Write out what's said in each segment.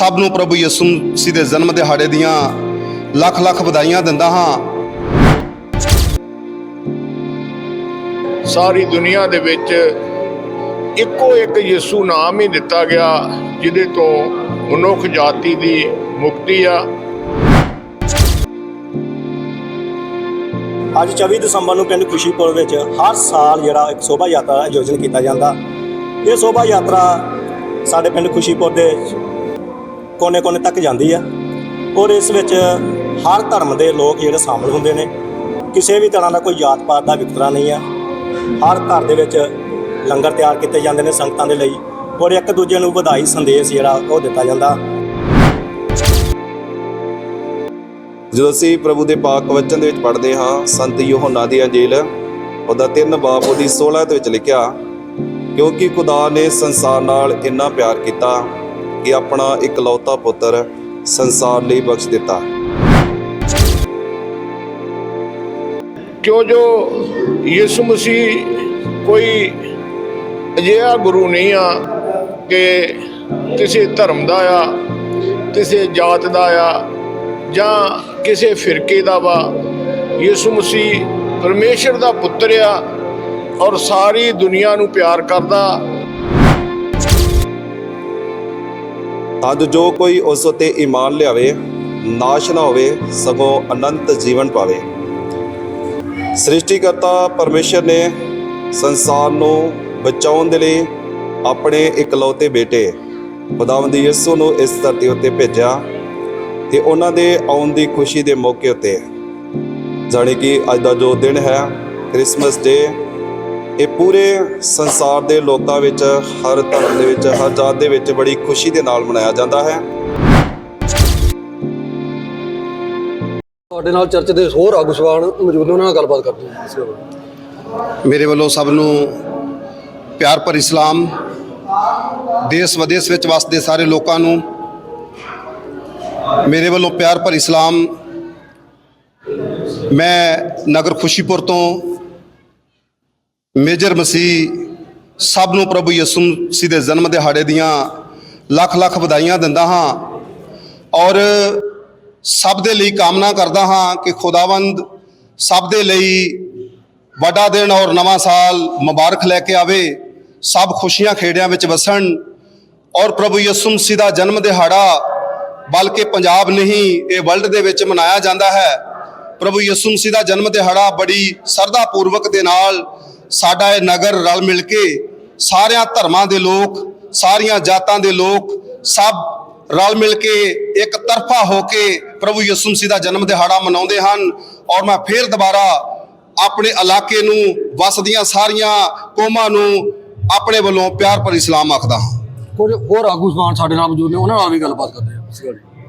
ਸਭ ਨੂੰ ਪ੍ਰਭੂ ਯਿਸੂ ਮਸੀਹ ਦੇ ਜਨਮ ਦਿਹਾੜੇ ਦੀਆਂ ਲੱਖ ਲੱਖ ਵਧਾਈਆਂ ਦਿੰਦਾ ਹਾਂ। ਸਾਰੀ ਦੁਨੀਆ ਦੇ ਵਿੱਚ ਇੱਕੋ ਇੱਕ ਯਿਸੂ ਨਾਮ ਹੀ ਦਿੱਤਾ ਗਿਆ ਜਿਹਦੇ ਤੋਂ ਮਨੁੱਖ ਜਾਤੀ ਦੀ ਮੁਕਤੀ ਆ। ਅੱਜ 24 ਦਸੰਬਰ ਨੂੰ ਪਿੰਡ ਖੁਸ਼ੀਪੁਰ ਵਿੱਚ ਹਰ ਸਾਲ ਜਿਹੜਾ ਇੱਕ ਸ਼ੋਭਾ ਯਾਤਰਾ ਦਾ ਆਯੋਜਨ ਕੀਤਾ ਜਾਂਦਾ। ਇਹ ਸ਼ੋਭਾ ਯਾਤਰਾ ਸਾਡੇ ਪਿੰਡ ਖੁਸ਼ੀਪੁਰ ਦੇ ਕੋਨੇ-ਕੋਨੇ ਤੱਕ ਜਾਂਦੀ ਆ। ਔਰ ਇਸ ਵਿੱਚ ਹਰ ਧਰਮ ਦੇ ਲੋਕ ਜਿਹੜੇ ਸ਼ਾਮਲ ਹੁੰਦੇ ਨੇ। ਕਿਸੇ ਵੀ ਤਰ੍ਹਾਂ ਦਾ ਕੋਈ ਜਾਤ ਪਾਤ ਦਾ ਵਿਤਕਰਾ ਨਹੀਂ ਆ। ਹਰ ਘਰ ਦੇ ਵਿੱਚ ਲੰਗਰ ਤਿਆਰ ਕੀਤੇ ਜਾਂਦੇ ਨੇ ਸੰਗਤਾਂ ਦੇ ਲਈ। ਔਰ ਇੱਕ ਦੂਜੇ ਨੂੰ ਵਧਾਈ ਸੰਦੇਸ਼ ਜਿਹੜਾ ਉਹ ਦਿੱਤਾ ਜਾਂਦਾ। ਜਦੋਂ ਅਸੀਂ ਪ੍ਰਭੂ ਦੇ ਪਾਕ ਵਚਨ ਦੇ ਵਿੱਚ ਪੜ੍ਹਦੇ ਹਾਂ, ਸੰਤ ਯੋਹਨਾ ਦੀ ਅੰਜੀਲ, ਉਹਦਾ 3 ਬਾਪ ਉਹਦੀ 16 ਦੇ ਵਿੱਚ ਲਿਖਿਆ, ਕਿਉਂਕਿ ਖੁਦਾ ਨੇ ਸੰਸਾਰ ਨਾਲ ਇੰਨਾ ਪਿਆਰ ਕੀਤਾ ਕਿ ਆਪਣਾ ਇਕਲੌਤਾ ਪੁੱਤਰ ਸੰਸਾਰ ਲਈ ਬਖਸ਼ ਦਿੱਤਾ। ਕਿਉਂ ਜੋ ਯਿਸੂ ਮਸੀਹ ਕੋਈ ਅਜਿਹਾ ਗੁਰੂ ਨਹੀਂ ਆ ਕਿ ਕਿਸੇ ਧਰਮ ਦਾ ਆ, ਕਿਸੇ ਜਾਤ ਦਾ ਆ ਜਾਂ ਕਿਸੇ ਫਿਰਕੇ ਦਾ ਵਾ। ਯਿਸੂ ਮਸੀਹ ਪਰਮੇਸ਼ਰ ਦਾ ਪੁੱਤਰ ਆ ਔਰ ਸਾਰੀ ਦੁਨੀਆ ਨੂੰ ਪਿਆਰ ਕਰਦਾ। ਅੱਜ ਜੋ ਕੋਈ ਉਸ ਉਤੇ ਈਮਾਨ ਲਿਆਵੇ, ਨਾਸ਼ ਨਾ ਹੋਵੇ, ਸਗੋਂ ਅਨੰਤ ਜੀਵਨ ਪਾਵੇ। ਸ੍ਰਿਸ਼ਟੀਕਰਤਾ ਪਰਮੇਸ਼ਰ ਨੇ ਸੰਸਾਰ ਨੂੰ ਬਚਾਉਣ ਦੇ ਲਈ ਆਪਣੇ ਇਕਲੌਤੇ ਬੇਟੇ, ਖੁਦਾਵੰਦ ਯਿਸੂ ਨੂੰ ਇਸ ਧਰਤੀ ਉੱਤੇ ਭੇਜਿਆ ਤੇ ਉਹਨਾਂ ਦੇ ਆਉਣ ਦੀ ਖੁਸ਼ੀ ਦੇ ਮੌਕੇ ਉੱਤੇ, ਜਾਣੀ ਕਿ ਅੱਜ ਦਾ ਜੋ ਦਿਨ ਹੈ, ਕ੍ਰਿਸਮਸ ਡੇ ਇਹ ਪੂਰੇ ਸੰਸਾਰ ਦੇ ਲੋਕਾਂ ਵਿੱਚ ਹਰ ਧਰਮ ਦੇ ਵਿੱਚ ਹਰ ਜਾਤ ਦੇ ਵਿੱਚ ਬੜੀ ਖੁਸ਼ੀ ਦੇ ਨਾਲ ਮਨਾਇਆ ਜਾਂਦਾ ਹੈ। ਤੁਹਾਡੇ ਨਾਲ ਚਰਚ ਦੇ ਹੋਰ ਆਗੂ ਸਵਾਨ ਮੌਜੂਦ ਉਹਨਾਂ ਨਾਲ ਗੱਲਬਾਤ ਕਰਦੇ ਹਾਂ। ਮੇਰੇ ਵੱਲੋਂ ਸਭ ਨੂੰ ਪਿਆਰ ਭਰੀ ਸਲਾਮ ਦੇਸ਼ ਵਿਦੇਸ਼ ਵਿੱਚ ਵਸਦੇ ਸਾਰੇ ਲੋਕਾਂ ਨੂੰ ਮੇਰੇ ਵੱਲੋਂ ਪਿਆਰ ਭਰੀ ਸਲਾਮ ਮੈਂ ਨਗਰ ਖੁਸ਼ੀਪੁਰ ਤੋਂ ਮੇਜਰ ਮਸੀਹ ਸਭ ਨੂੰ ਪ੍ਰਭੂ ਯਿਸੂ ਮਸੀਹ ਦੇ ਜਨਮ ਦਿਹਾੜੇ ਦੀਆਂ ਲੱਖ ਲੱਖ ਵਧਾਈਆਂ ਦਿੰਦਾ ਹਾਂ ਔਰ ਸਭ ਦੇ ਲਈ ਕਾਮਨਾ ਕਰਦਾ ਹਾਂ ਕਿ ਖੁਦਾਵੰਦ ਸਭ ਦੇ ਲਈ ਵੱਡਾ ਦਿਨ ਔਰ ਨਵਾਂ ਸਾਲ ਮੁਬਾਰਕ ਲੈ ਕੇ ਆਵੇ, ਸਭ ਖੁਸ਼ੀਆਂ ਖੇੜਿਆਂ ਵਿੱਚ ਵਸਣ ਔਰ ਪ੍ਰਭੂ ਯਿਸੂ ਮਸੀਹ ਦਾ ਜਨਮ ਦਿਹਾੜਾ ਬਲਕਿ ਪੰਜਾਬ ਨਹੀਂ, ਇਹ ਵਰਲਡ ਦੇ ਵਿੱਚ ਮਨਾਇਆ ਜਾਂਦਾ ਹੈ। ਪ੍ਰਭੂ ਯਿਸੂ ਮਸੀਹ ਦਾ ਜਨਮ ਦਿਹਾੜਾ ਬੜੀ ਸ਼ਰਧਾ ਪੂਰਵਕ ਦੇ ਨਾਲ ਸਾਡਾ ਇਹ ਨਗਰ ਰਲ ਮਿਲ ਕੇ ਸਾਰਿਆਂ ਧਰਮਾਂ ਦੇ ਲੋਕ ਸਾਰੀਆਂ ਜਾਤਾਂ ਦੇ ਲੋਕ ਸਭ ਰਲ ਮਿਲ ਕੇ ਇੱਕ ਤਰਫਾ ਹੋ ਕੇ ਪ੍ਰਭੂ ਯਿਸੂ ਮਸੀਹ ਦਾ ਜਨਮ ਦਿਹਾੜਾ ਮਨਾਉਂਦੇ ਹਨ ਔਰ ਮੈਂ ਫੇਰ ਦੁਬਾਰਾ ਆਪਣੇ ਇਲਾਕੇ ਨੂੰ ਵਸਦੀਆਂ ਸਾਰੀਆਂ ਕੌਮਾਂ ਨੂੰ ਆਪਣੇ ਵੱਲੋਂ ਪਿਆਰ ਭਰੀ ਸਲਾਮ ਆਖਦਾ ਹਾਂ। ਕੁਝ ਹੋਰ ਆਗੂ ਸਵਾਨ ਸਾਡੇ ਨਾਲ ਮੌਜੂਦ ਨੇ ਉਹਨਾਂ ਨਾਲ ਵੀ ਗੱਲਬਾਤ ਕਰਦੇ ਹਾਂ। ਇਸ।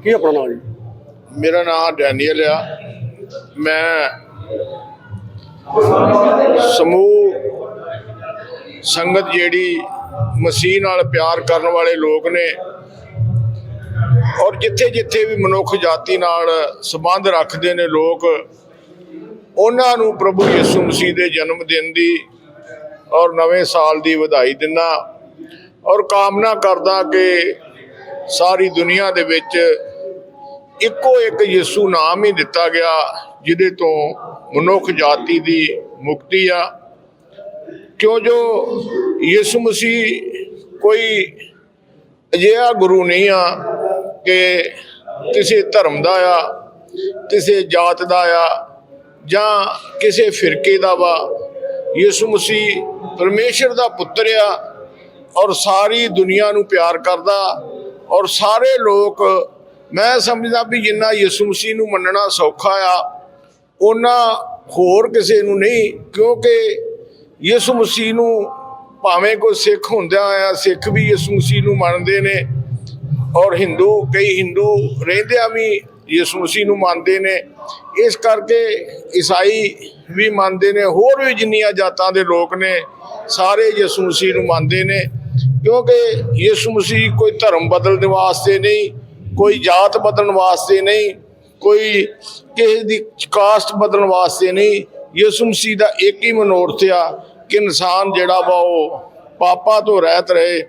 ਕੀ ਆਪਣਾ ਨਾਮ ਜੀ? ਮੇਰਾ ਨਾਮ ਡੈਨੀਅਲ ਆ। ਮੈਂ ਸਮੂਹ, ਸੰਗਤ ਜਿਹੜੀ ਮਸੀਹ ਨਾਲ ਪਿਆਰ ਕਰਨ ਵਾਲੇ ਲੋਕ ਨੇ ਔਰ ਜਿੱਥੇ ਜਿੱਥੇ ਵੀ ਮਨੁੱਖ ਜਾਤੀ ਨਾਲ ਸੰਬੰਧ ਰੱਖਦੇ ਨੇ ਲੋਕ, ਉਹਨਾਂ ਨੂੰ ਪ੍ਰਭੂ ਯਿਸੂ ਮਸੀਹ ਦੇ ਜਨਮ ਦਿਨ ਦੀ ਔਰ ਨਵੇਂ ਸਾਲ ਦੀ ਵਧਾਈ ਦਿੰਦਾ ਔਰ ਕਾਮਨਾ ਕਰਦਾ ਕਿ ਸਾਰੀ ਦੁਨੀਆ ਦੇ ਵਿੱਚ ਇੱਕੋ ਇੱਕ ਯਿਸੂ ਨਾਮ ਹੀ ਦਿੱਤਾ ਗਿਆ ਜਿਹਦੇ ਤੋਂ ਮਨੁੱਖ ਜਾਤੀ ਦੀ ਮੁਕਤੀ ਆ। ਕਿਉਂ ਜੋ ਯਿਸੂ ਮਸੀਹ ਕੋਈ ਅਜਿਹਾ ਗੁਰੂ ਨਹੀਂ ਆ ਕਿ ਕਿਸੇ ਧਰਮ ਦਾ ਆ, ਕਿਸੇ ਜਾਤ ਦਾ ਆ ਜਾਂ ਕਿਸੇ ਫਿਰਕੇ ਦਾ ਵਾ। ਯਿਸੂ ਮਸੀਹ ਪਰਮੇਸ਼ਰ ਦਾ ਪੁੱਤਰ ਆ ਔਰ ਸਾਰੀ ਦੁਨੀਆ ਨੂੰ ਪਿਆਰ ਕਰਦਾ ਔਰ ਸਾਰੇ ਲੋਕ, ਮੈਂ ਸਮਝਦਾ ਵੀ ਜਿੰਨਾ ਯਿਸੂ ਮਸੀਹ ਨੂੰ ਮੰਨਣਾ ਸੌਖਾ ਆ ਉਹਨਾਂ ਹੋਰ ਕਿਸੇ ਨੂੰ ਨਹੀਂ, ਕਿਉਂਕਿ ਯਿਸੂ ਮਸੀਹ ਨੂੰ ਭਾਵੇਂ ਕੋਈ ਸਿੱਖ ਹੁੰਦਾ ਆ, ਸਿੱਖ ਵੀ ਯਿਸੂ ਮਸੀਹ ਨੂੰ ਮੰਨਦੇ ਨੇ ਔਰ ਹਿੰਦੂ, ਕਈ ਹਿੰਦੂ ਰਹਿੰਦਿਆਂ ਵੀ ਯਿਸੂ ਮਸੀਹ ਨੂੰ ਮੰਨਦੇ ਨੇ। ਇਸ ਕਰਕੇ ਈਸਾਈ ਵੀ ਮੰਨਦੇ ਨੇ, ਹੋਰ ਵੀ ਜਿੰਨੀਆਂ ਜਾਤਾਂ ਦੇ ਲੋਕ ਨੇ, ਸਾਰੇ ਯਿਸੂ ਮਸੀਹ ਨੂੰ ਮੰਨਦੇ ਨੇ, ਕਿਉਂਕਿ ਯਿਸੂ ਮਸੀਹ ਕੋਈ ਧਰਮ ਬਦਲਣ ਵਾਸਤੇ ਨਹੀਂ, ਕੋਈ ਜਾਤ ਬਦਲਣ ਵਾਸਤੇ ਨਹੀਂ ਕੋਈ ਕਿਸੇ ਦੀ ਕਾਸਟ ਬਦਲਣ ਵਾਸਤੇ ਨਹੀਂ। ਯਿਸੂ ਮਸੀਹ ਦਾ ਇੱਕ ਹੀ ਮਨੋਰਥ ਆ ਕਿ ਇਨਸਾਨ ਜਿਹੜਾ ਵਾ ਉਹ ਪਾਪਾ ਤੋਂ ਰਹਿਤ ਰਹੇ,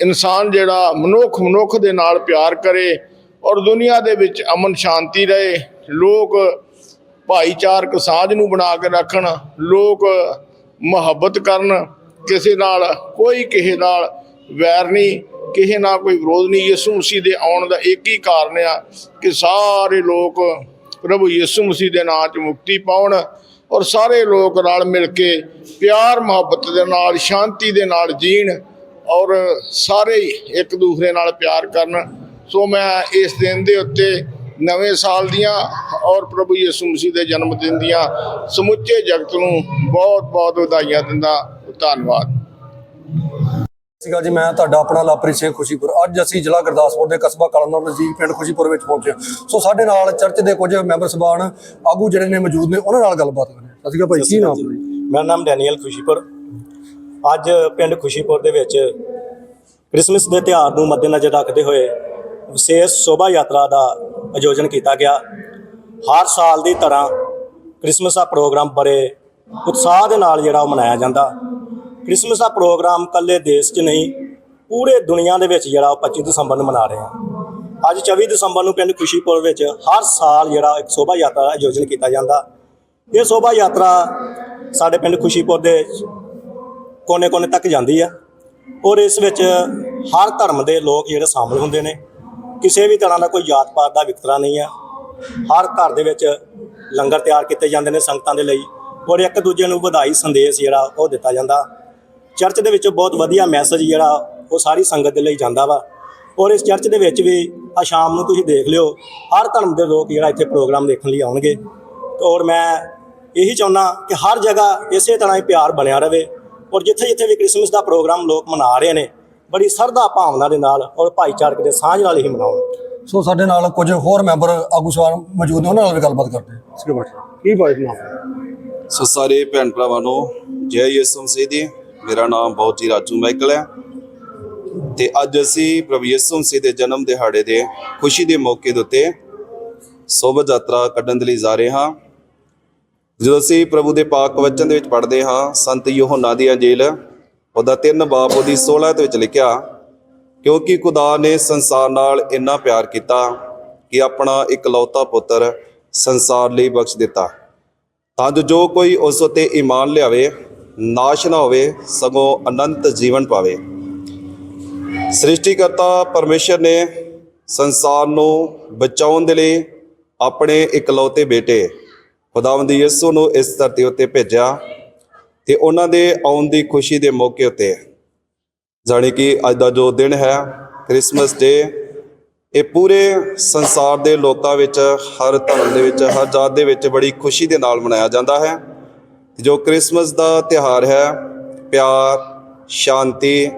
ਇਨਸਾਨ ਜਿਹੜਾ ਮਨੁੱਖ ਮਨੁੱਖ ਦੇ ਨਾਲ ਪਿਆਰ ਕਰੇ ਔਰ ਦੁਨੀਆ ਦੇ ਵਿੱਚ ਅਮਨ ਸ਼ਾਂਤੀ ਰਹੇ। ਲੋਕ ਭਾਈਚਾਰਕ ਸਾਂਝ ਨੂੰ ਬਣਾ ਕੇ ਰੱਖਣ, ਲੋਕ ਮੁਹੱਬਤ ਕਰਨ, ਕਿਸੇ ਨਾਲ, ਕੋਈ ਕਿਸੇ ਨਾਲ ਵੈਰ ਨਹੀਂ। ਕਿਸੇ ਨਾਲ ਕੋਈ ਵਿਰੋਧ ਨਹੀਂ। ਯਿਸੂ ਮਸੀਹ ਦੇ ਆਉਣ ਦਾ ਇੱਕ ਹੀ ਕਾਰਨ ਆ ਕਿ ਸਾਰੇ ਲੋਕ ਪ੍ਰਭੂ ਯਿਸੂ ਮਸੀਹ ਦੇ ਨਾਂ 'ਚ ਮੁਕਤੀ ਪਾਉਣ ਔਰ ਸਾਰੇ ਲੋਕ ਰਲ ਮਿਲ ਕੇ ਪਿਆਰ, ਮੁਹੱਬਤ ਦੇ ਨਾਲ, ਸ਼ਾਂਤੀ ਦੇ ਨਾਲ ਜੀਣ ਔਰ ਸਾਰੇ ਇੱਕ ਦੂਸਰੇ ਨਾਲ ਪਿਆਰ ਕਰਨ। ਸੋ ਮੈਂ ਇਸ ਦਿਨ ਦੇ ਉੱਤੇ ਨਵੇਂ ਸਾਲ ਦੀਆਂ ਔਰ ਪ੍ਰਭੂ ਯਿਸੂ ਮਸੀਹ ਦੇ ਜਨਮ ਦਿਨ ਦੀਆਂ ਸਮੁੱਚੇ ਜਗਤ ਨੂੰ ਬਹੁਤ ਬਹੁਤ ਵਧਾਈਆਂ ਦਿੰਦਾ। ਧੰਨਵਾਦ। ਸੀਗਾ ਜੀ, ਮੈਂ ਤੁਹਾਡਾ ਆਪਣਾ ਲਾਪਰੀ ਸਿੰਘ ਖੁਸ਼ੀਪੁਰ। ਅੱਜ ਅਸੀਂ ਜ਼ਿਲ੍ਹਾ ਗੁਰਦਾਸਪੁਰ ਦੇ ਕਸਬਾ ਕਲਨੌਰ ਨਜ਼ਦੀਕ ਪਿੰਡ ਖੁਸ਼ੀਪੁਰ ਵਿੱਚ ਪਹੁੰਚੇ ਸੋ ਸਾਡੇ ਨਾਲ ਚਰਚ ਦੇ ਕੁਝ ਮੈਂਬਰ ਸਭਾਨ ਆਗੂ ਜਿਹੜੇ ਨੇ ਮੌਜੂਦ ਨੇ, ਉਹਨਾਂ ਨਾਲ ਗੱਲਬਾਤ ਕਰਾਂਗੇ ਸਤਿ ਸ਼੍ਰੀ ਅਕਾਲ ਭਾਈ, ਕੀ ਨਾਮ ਮੇਰਾ ਨਾਮ ਡੈਨੀਅਲ ਖੁਸ਼ੀਪੁਰ। ਅੱਜ ਪਿੰਡ ਖੁਸ਼ੀਪੁਰ ਦੇ ਵਿੱਚ ਕ੍ਰਿਸਮਸ ਦੇ ਤਿਉਹਾਰ ਨੂੰ ਮੱਦੇਨਜ਼ਰ ਰੱਖਦੇ ਹੋਏ ਵਿਸ਼ੇਸ਼ ਸ਼ੋਭਾ ਯਾਤਰਾ ਦਾ ਆਯੋਜਨ ਕੀਤਾ ਗਿਆ। ਹਰ ਸਾਲ ਦੀ ਤਰ੍ਹਾਂ ਕ੍ਰਿਸਮਸ ਦਾ ਪ੍ਰੋਗਰਾਮ ਬੜੇ ਉਤਸ਼ਾਹ ਦੇ ਨਾਲ ਜਿਹੜਾ ਉਹ ਮਨਾਇਆ ਜਾਂਦਾ। ਕ੍ਰਿਸਮਸ ਦਾ ਪ੍ਰੋਗਰਾਮ ਕੱਲੇ ਦੇਸ਼ 'ਚ ਨਹੀਂ, ਪੂਰੇ ਦੁਨੀਆ ਦੇ ਵਿੱਚ ਜਿਹੜਾ ਉਹ 25 ਦਸੰਬਰ ਨੂੰ ਮਨਾ ਰਹੇ ਹਾਂ। ਅੱਜ 24 ਦਸੰਬਰ ਨੂੰ ਪਿੰਡ ਖੁਸ਼ੀਪੁਰ ਵਿੱਚ ਹਰ ਸਾਲ ਜਿਹੜਾ ਇੱਕ ਸ਼ੋਭਾ ਯਾਤਰਾ ਦਾ ਆਯੋਜਨ ਕੀਤਾ ਜਾਂਦਾ। ਇਹ ਸ਼ੋਭਾ ਯਾਤਰਾ ਸਾਡੇ ਪਿੰਡ ਖੁਸ਼ੀਪੁਰ ਦੇ ਕੋਨੇ-ਕੋਨੇ ਤੱਕ ਜਾਂਦੀ ਆ ਔਰ ਇਸ ਵਿੱਚ ਹਰ ਧਰਮ ਦੇ ਲੋਕ ਜਿਹੜੇ ਸ਼ਾਮਲ ਹੁੰਦੇ ਨੇ। ਕਿਸੇ ਵੀ ਤਰ੍ਹਾਂ ਦਾ ਕੋਈ ਜਾਤ ਪਾਤ ਦਾ ਵਿਤਕਰਾ ਨਹੀਂ ਆ। ਹਰ ਘਰ ਦੇ ਵਿੱਚ ਲੰਗਰ ਤਿਆਰ ਕੀਤੇ ਜਾਂਦੇ ਨੇ ਸੰਗਤਾਂ ਦੇ ਲਈ ਔਰ ਇੱਕ ਦੂਜੇ ਨੂੰ ਵਧਾਈ ਸੰਦੇਸ਼ ਜਿਹੜਾ ਉਹ ਦਿੱਤਾ ਜਾਂਦਾ। ਚਰਚ ਦੇ ਵਿੱਚ ਬਹੁਤ ਵਧੀਆ ਮੈਸੇਜ ਜਿਹੜਾ ਉਹ ਸਾਰੀ ਸੰਗਤ ਦੇ ਲਈ ਜਾਂਦਾ ਵਾ। ਔਰ ਇਸ ਚਰਚ ਦੇ ਵਿੱਚ ਵੀ ਆ ਸ਼ਾਮ ਨੂੰ ਤੁਸੀਂ ਦੇਖ ਲਿਓ ਹਰ ਧਰਮ ਦੇ ਲੋਕ ਜਿਹੜਾ ਇੱਥੇ ਪ੍ਰੋਗਰਾਮ ਦੇਖਣ ਲਈ ਆਉਣਗੇ। ਔਰ ਮੈਂ ਇਹੀ ਚਾਹੁੰਦਾ ਕਿ ਹਰ ਜਗ੍ਹਾ ਇਸੇ ਤਰ੍ਹਾਂ ਹੀ ਪਿਆਰ ਬਣਿਆ ਰਵੇ। ਔਰ ਜਿੱਥੇ ਜਿੱਥੇ ਵੀ ਕ੍ਰਿਸਮਸ ਦਾ ਪ੍ਰੋਗਰਾਮ ਲੋਕ ਮਨਾ ਰਹੇ ਨੇ ਬੜੀ ਸਰਦਾ ਭਾਵਨਾ ਦੇ ਨਾਲ ਔਰ ਭਾਈਚਾਰਕ ਦੇ ਸਾਂਝ ਨਾਲ ਹੀ ਮਨਾਉਣ। ਸੋ ਸਾਡੇ ਨਾਲ ਕੁਝ ਹੋਰ ਮੈਂਬਰ ਆਗੂ ਸਭਾਨ ਮੌਜੂਦ ਨੇ ਉਹਨਾਂ ਨਾਲ ਵੀ ਗੱਲਬਾਤ ਕਰਦੇ ਹਾਂ। ਸ਼੍ਰੀ ਕੀ ਨਾਮ? ਹੈ? ਸੋ ਸਾਰੇ ਭੈਣ ਭਰਾਵਾਂ ਨੂੰ। ਜੈ ਯਿਸੂ ਮਸੀਹ ਦੀ। ਮੇਰਾ ਨਾਮ ਬਹੁਤ ਰਾਜੂ ਮਾਈਕਲ ਹੈ। ਤੇ ਅੱਜ ਅਸੀਂ ਪ੍ਰਭੂ ਯਿਸੂ ਮਸੀਹ ਦੇ ਜਨਮ ਦਿਹਾੜੇ ਦੇ ਖੁਸ਼ੀ ਦੇ ਮੌਕੇ ਦੇ ਉੱਤੇ ਸੋਭਾ ਯਾਤਰਾ ਕੱਢਣ ਦੇ ਲਈ ਜਾ ਰਹੇ ਹਾਂ। ਜਦੋਂ ਅਸੀਂ ਪ੍ਰਭੂ ਦੇ ਪਾਕ ਵਚਨ ਦੇ ਵਿੱਚ ਪੜ੍ਹਦੇ ਹਾਂ, ਸੰਤ ਯੋਹਨਾ ਦੀ ਅੰਜੀਲ, ਉਹਦਾ 3 ਬਾਪ, ਉਹਦੀ 16 ਦੇ ਵਿੱਚ ਲਿਖਿਆ, ਕਿਉਂਕਿ ਖੁਦਾ ਨੇ ਸੰਸਾਰ ਨਾਲ ਇੰਨਾ ਪਿਆਰ ਕੀਤਾ ਕਿ ਆਪਣਾ ਇਕਲੌਤਾ ਪੁੱਤਰ ਸੰਸਾਰ ਲਈ ਬਖਸ਼ ਦਿੱਤਾ। ਤਾਂ ਜੋ ਜੋ ਕੋਈ ਉਸ ਉਤੇ ਈਮਾਨ ਲਿਆਵੇ ਨਾਸ਼ ਨਾ ਹੋਵੇ, ਸਗੋਂ ਅਨੰਤ ਜੀਵਨ ਪਾਵੇ। ਸ੍ਰਿਸ਼ਟੀਕਰਤਾ ਪਰਮੇਸ਼ਰ ਨੇ ਸੰਸਾਰ ਨੂੰ ਬਚਾਉਣ ਦੇ ਲਈ ਆਪਣੇ ਇਕਲੌਤੇ ਬੇਟੇ ਖੁਦਾਵੰਦ ਯਿਸੂ ਨੂੰ ਇਸ ਧਰਤੀ ਉੱਤੇ ਭੇਜਿਆ ਤੇ ਉਹਨਾਂ ਦੇ ਆਉਣ ਦੀ ਖੁਸ਼ੀ ਦੇ ਮੌਕੇ ਉੱਤੇ, ਜਾਣੀ ਕਿ ਅੱਜ ਦਾ ਜੋ ਦਿਨ ਹੈ, ਕ੍ਰਿਸਮਸ ਡੇ, ਇਹ ਪੂਰੇ ਸੰਸਾਰ ਦੇ ਲੋਕਾਂ ਵਿੱਚ, ਹਰ ਧਰਮ ਦੇ ਵਿੱਚ, ਹਰ ਜਾਤ ਦੇ ਵਿੱਚ ਬੜੀ ਖੁਸ਼ੀ ਦੇ ਨਾਲ ਮਨਾਇਆ ਜਾਂਦਾ ਹੈ। ਜੋ ਕ੍ਰਿਸਮਸ ਦਾ ਤਿਉਹਾਰ ਹੈ, ਪਿਆਰ, ਸ਼ਾਂਤੀ,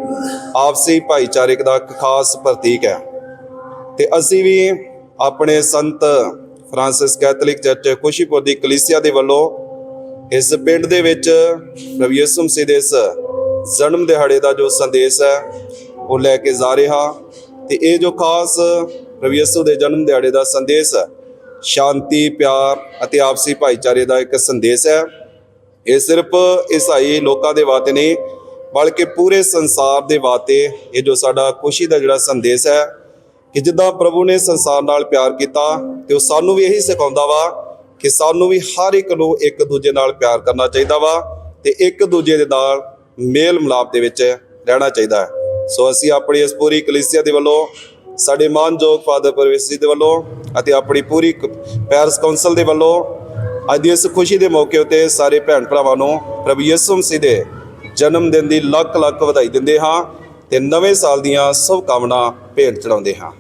ਆਪਸੀ ਭਾਈਚਾਰਕ ਦਾ ਇੱਕ ਖਾਸ ਪ੍ਰਤੀਕ ਹੈ। ਤੇ ਅਸੀਂ ਵੀ ਆਪਣੇ ਸੰਤ ਫਰਾਂਸਿਸ ਕੈਥੋਲਿਕ ਚਰਚ ਖੁਸ਼ੀਪੁਰ ਦੀ ਕਲੀਸਿਆ ਦੇ ਵੱਲੋਂ ਇਸ ਪਿੰਡ ਦੇ ਵਿੱਚ ਪ੍ਰਭੂ ਯਿਸੂ ਮਸੀਹ ਦੇ ਇਸ ਜਨਮ ਦਿਹਾੜੇ ਦਾ ਜੋ ਸੰਦੇਸ਼ ਹੈ, ਉਹ ਲੈ ਕੇ ਜਾ ਰਿਹਾ। ਹਾਂ ਤੇ ਇਹ ਜੋ ਖਾਸ ਪ੍ਰਭੂ ਯਿਸੂ ਦੇ ਜਨਮ ਦਿਹਾੜੇ ਦਾ ਸੰਦੇਸ਼ ਹੈ, ਸ਼ਾਂਤੀ, ਪਿਆਰ ਅਤੇ ਆਪਸੀ ਭਾਈਚਾਰੇ ਦਾ ਇੱਕ ਸੰਦੇਸ਼ ਹੈ। ਇਹ ਸਿਰਫ ਈਸਾਈ ਲੋਕਾਂ ਦੇ ਵਾਸਤੇ ਨਹੀਂ, ਬਲਕਿ ਪੂਰੇ ਸੰਸਾਰ ਦੇ ਵਾਸਤੇ ਇਹ ਜੋ ਸਾਡਾ ਖੁਸ਼ੀ ਦਾ ਜਿਹੜਾ ਸੰਦੇਸ਼ ਹੈ ਕਿ ਜਿੱਦਾਂ ਪ੍ਰਭੂ ਨੇ ਸੰਸਾਰ ਨਾਲ ਪਿਆਰ ਕੀਤਾ ਤੇ ਉਹ ਸਾਨੂੰ ਵੀ ਇਹੀ ਸਿਖਾਉਂਦਾ ਵਾ ਕਿ ਸਾਨੂੰ ਵੀ ਹਰ ਇੱਕ ਨੂੰ ਇੱਕ ਦੂਜੇ ਨਾਲ ਪਿਆਰ ਕਰਨਾ ਚਾਹੀਦਾ ਵਾ ਤੇ ਇੱਕ ਦੂਜੇ ਦੇ ਨਾਲ ਮੇਲ ਮਿਲਾਪ ਦੇ ਵਿੱਚ ਰਹਿਣਾ ਚਾਹੀਦਾ ਹੈ। ਸੋ ਅਸੀਂ ਆਪਣੀ ਇਸ ਪੂਰੀ ਕਲੀਸਿਆ ਦੇ ਵੱਲੋਂ, ਸਾਡੇ ਮਾਨਯੋਗ ਫਾਦਰ ਪਰਵੇਸ਼ ਜੀ ਦੇ ਵੱਲੋਂ ਅਤੇ ਆਪਣੀ ਪੂਰੀ ਪੈਰਸ ਪੈਰਿਸ ਕਾਉਂਸਲ ਦੇ ਵੱਲੋਂ ਅੱਜ ਦੀ ਇਸ ਖੁਸ਼ੀ ਦੇ ਮੌਕੇ ਉਤੇ ਸਾਰੇ ਭੈਣ ਭਰਾਵਾਂ ਨੂੰ ਪ੍ਰਭੂ ਯਿਸੂ ਮਸੀਹ ਦੇ ਜਨਮ ਦਿਨ ਦੀ ਲੱਖ ਲੱਖ ਵਧਾਈ ਦਿੰਦੇ ਹਾਂ ਤੇ ਨਵੇਂ ਸਾਲ ਦੀਆਂ ਸ਼ੁਭ ਕਾਮਨਾ ਭੇਟ ਚੜਾਉਂਦੇ ਹਾਂ।